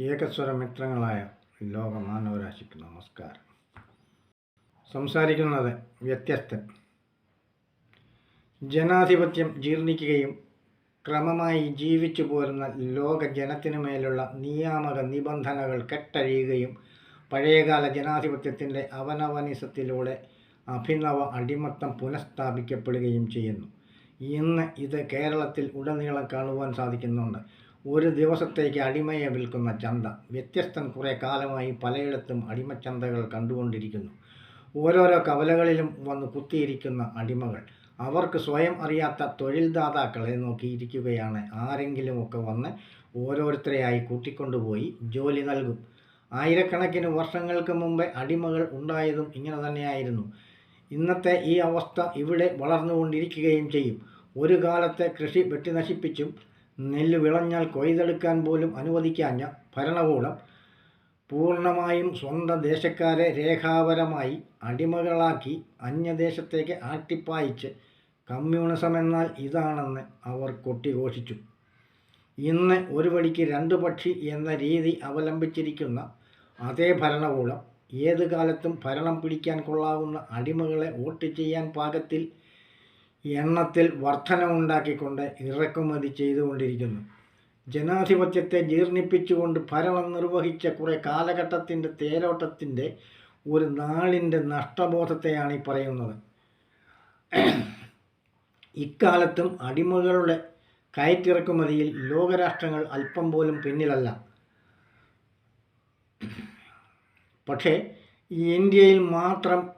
ഏകസ്വര മിത്രങ്ങളായ ലോക മാനവരാശിക്ക് നമസ്കാരം. സംസാരിക്കുന്നത് വ്യത്യസ്തൻ. ജനാധിപത്യം ജീർണിക്കുകയും ക്രമമായി ജീവിച്ചു പോരുന്ന ലോക ജനത്തിനു മേലുള്ള നിയാമക നിബന്ധനകൾ കെട്ടഴിയുകയും പഴയകാല ജനാധിപത്യത്തിന്റെ അവനവനിസത്തിലൂടെ അഭിനവ അടിമത്തം പുനഃസ്ഥാപിക്കപ്പെടുകയും ചെയ്യുന്നു. ഇന്ന് ഇത് കേരളത്തിൽ ഉടനീളം കാണുവാൻ സാധിക്കുന്നുണ്ട്. ഒരു ദിവസത്തേക്ക് അടിമയെ വിൽക്കുന്ന ചന്ത. വ്യത്യസ്തൻ കുറേ കാലമായി പലയിടത്തും അടിമച്ചന്തകൾ കണ്ടുകൊണ്ടിരിക്കുന്നു. ഓരോരോ കവലകളിലും വന്ന് കുത്തിയിരിക്കുന്ന അടിമകൾ. അവർക്ക് സ്വയം അറിയാത്ത തൊഴിൽദാതാക്കളെ നോക്കിയിരിക്കുകയാണ് ആരെങ്കിലുമൊക്കെ വന്ന് ഓരോരുത്തരെയായി കൂട്ടിക്കൊണ്ടുപോയി ജോലി നൽകും. ആയിരക്കണക്കിന് വർഷങ്ങൾക്ക് മുമ്പേ അടിമകൾ ഉണ്ടായതും ഇങ്ങനെ തന്നെയായിരുന്നു. ഇന്നത്തെ ഈ അവസ്ഥ ഇവിടെ വളർന്നുകൊണ്ടിരിക്കുകയും ചെയ്യും. ഒരു കാലത്തെ കൃഷി വെട്ടിനശിപ്പിച്ചും നെല്ല് വിളഞ്ഞാൽ കൊയ്തെടുക്കാൻ പോലും അനുവദിക്കാഞ്ഞ ഭരണകൂടം പൂർണമായും സ്വന്തം ദേശക്കാരെ രേഖാപരമായി അടിമകളാക്കി അന്യദേശത്തേക്ക് ആട്ടിപ്പായിച്ച് കമ്മ്യൂണിസം എന്നാൽ ഇതാണെന്ന് അവർ കൊട്ടിഘോഷിച്ചു. ഇന്ന് ഒരു വടിക്ക് രണ്ട് പക്ഷി എന്ന രീതി അവലംബിച്ചിരിക്കുന്ന അതേ ഭരണകൂടം ഏത് കാലത്തും ഭരണം പിടിക്കാൻ കൊള്ളാവുന്ന അടിമകളെ വോട്ട് ചെയ്യാൻ പാകത്തിൽ എണ്ണത്തിൽ വർധനമുണ്ടാക്കിക്കൊണ്ട് ഇറക്കുമതി ചെയ്തുകൊണ്ടിരിക്കുന്നു. ജനാധിപത്യത്തെ ജീർണിപ്പിച്ചുകൊണ്ട് ഭരണം നിർവഹിച്ച കുറേ കാലഘട്ടത്തിന്റെ തേരോട്ടത്തിന്റെ ഒരു നാളിന്റെ നഷ്ടബോധത്തെയാണ് ഈ പറയുന്നത്. ഇക്കാലത്തും അടിമകളുടെ കയറ്റിറക്കുമതിയിൽ ലോകരാഷ്ട്രങ്ങൾ അല്പം പോലും പിന്നിലല്ല. പക്ഷേ ഇന്ത്യയിൽ മാത്രം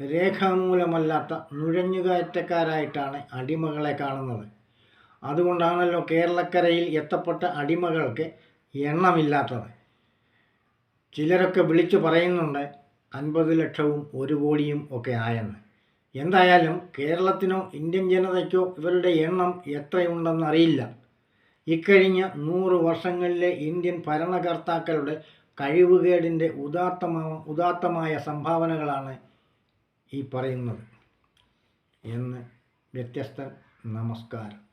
രേഖാമൂലമല്ലാത്ത നുഴഞ്ഞുകയറ്റക്കാരായിട്ടാണ് അടിമകളെ കാണുന്നത്. അതുകൊണ്ടാണല്ലോ കേരളക്കരയിൽ എത്തപ്പെട്ട അടിമകൾക്ക് എണ്ണമില്ലാത്തത്. ചിലരൊക്കെ വിളിച്ചു പറയുന്നുണ്ട് അൻപത് ലക്ഷവും ഒരു കോടിയും ഒക്കെ ആയെന്ന്. എന്തായാലും കേരളത്തിനോ ഇന്ത്യൻ ജനതയ്ക്കോ ഇവരുടെ എണ്ണം എത്രയുണ്ടെന്നറിയില്ല. ഇക്കഴിഞ്ഞ നൂറ് വർഷങ്ങളിലെ ഇന്ത്യൻ ഭരണകർത്താക്കളുടെ കഴിവുകേടിന്റെ ഉദാത്തമായ ഉദാത്തമായ സംഭാവനകളാണ് ഈ പറയുന്നത്. എന്ന് വ്യത്യസ്ത നമസ്കാരം.